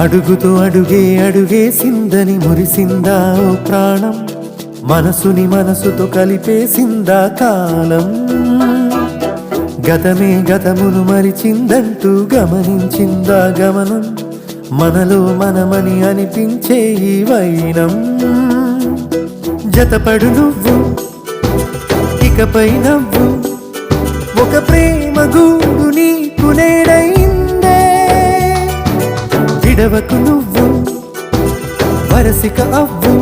అడుగుతూ అడుగే అడుగే సిందని మురిసిందా ఓ ప్రాణం? మనసుని మనసుతో కలిపేసిందా కాలం? గతమే గతమును మరిచిందంటూ గమనించిందా గమనం? మనలో మనమని అనిపించే ఈ వైనం? జతపడు నువ్వు ఇకపై నవ్వు. ఒక ప్రేమ గూడు నీకు నేడై విడవకు నువ్వు వరసిక అవ్వు.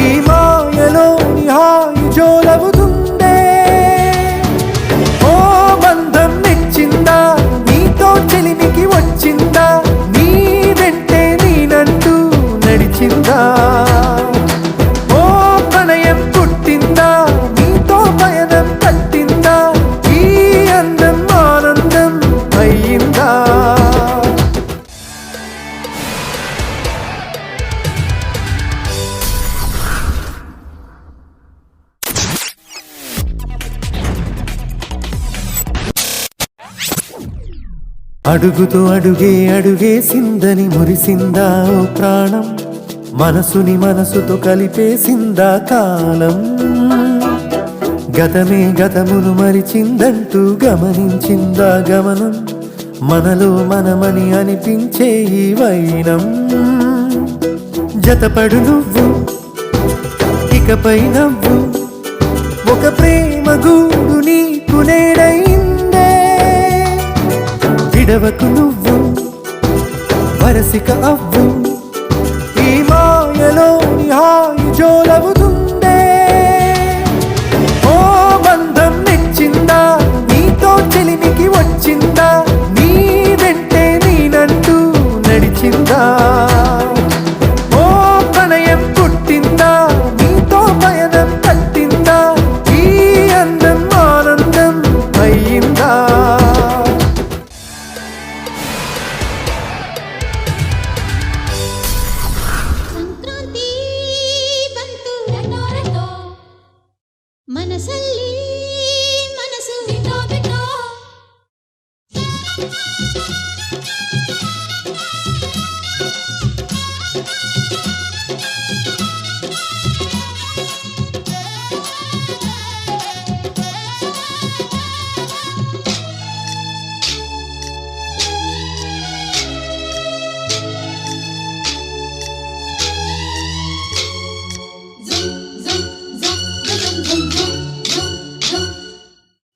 ఈ మాయలోని హాయి జోలవుతుంది అడుగుతూ అడుగే అడుగే సిందని మురిసిందా ఓ ప్రాణం? మనసుని మనసుతో కలిపేసిందా కాలం? గతమే గతమును మరిచిందంటూ గమనించిందా గమనం? మనలో మనమని అనిపించే ఈ వైనం? జతపడు నువ్వు ఇకపై నవ్వు ఒక ప్రేమ గూడు నీకు విడవకు నువ్వు వరసిక అవ్వు. ఈ మాయలోని హాయి జోలవుతుందే. ఓ బంధం నెచ్చిందా నీతో చెలిమికి వచ్చిందా నీ వెంటే నేనంటూ నడిచిందా?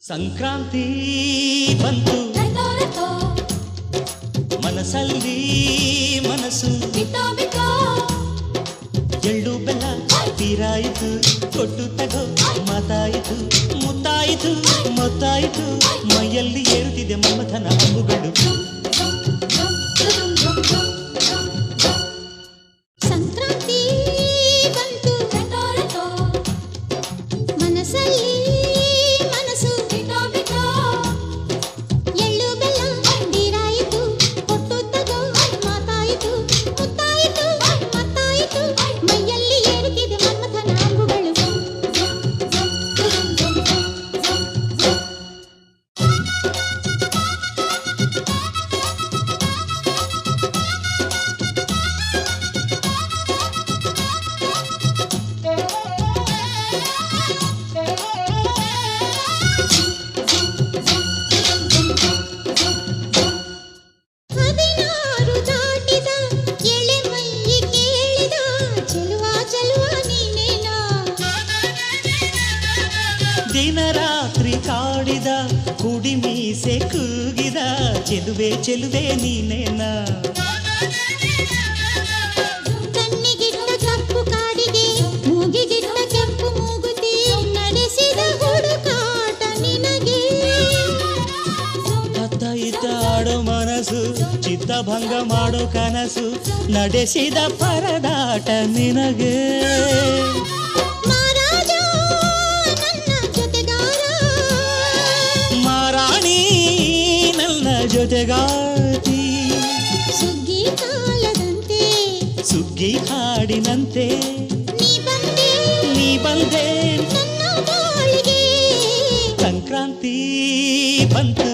ಸಂಕ್ರಾಂತಿ ಬಂತು ತೀರಾಯಿತು ಕೊಟ್ಟು ತಗೋ ಮಾತಾಯಿತು ಮುತ್ತಾಯಿತು ಮೊತ್ತಾಯಿತು ಮೈಯಲ್ಲಿ ಏರುತ್ತಿದೆ ಮಮತನ ಹಂಬುಗಳು ಕೂಗಿದ ಚೆಲುವೆ ಚೆಲುವೆ ನೀನೇನಾ ಇದ್ದಾಡೋ ಮನಸ್ಸು ಚಿತ್ತಭಂಗ ಮಾಡೋ ಕನಸು ನಡೆಸಿದ ಪರದಾಟ ನಿನಗೆ ಬೆಳಗಾತಿ ಸುಗ್ಗಿ ಕಾಲದಂತೆ. ಸುಗ್ಗಿ ಹಾಡಿನಂತೆ. ನೀ ಬಂದೆ. ಸಂಕ್ರಾಂತಿ ಬಂತು.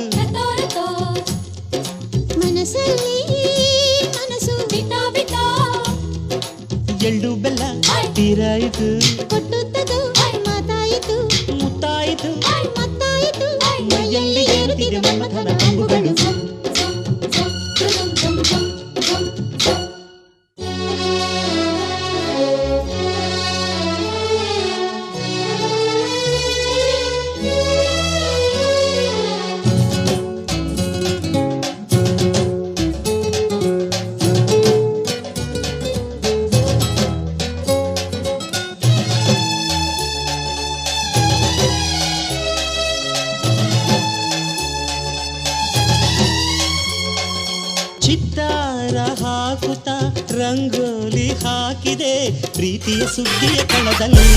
ಮನಸ್ಸಲ್ಲಿ ಮನಸ್ಸು ಬಿಟ್ಟ ಬಿಟ್ಟ. ಎಳ್ಳು ಬೆಲ್ಲ ತೀರಾಯಿತು ಕೊಟ್ಟುತ್ತದು. ಮಾತಾಯಿತು. ಮುತ್ತಾಯಿತು. ಮತ್ತಾಯಿತು ಮೈಯಲ್ಲಿ ಏರುತ್ತಿದೆ ಮನ್ಮಥನ ಕಂಬುಗಳು. ರಂಗೋಲಿ ಹಾಕಿದೆ ಪ್ರೀತಿಯ ಸುದ್ದಿಯ ಕಣದಲ್ಲಿ.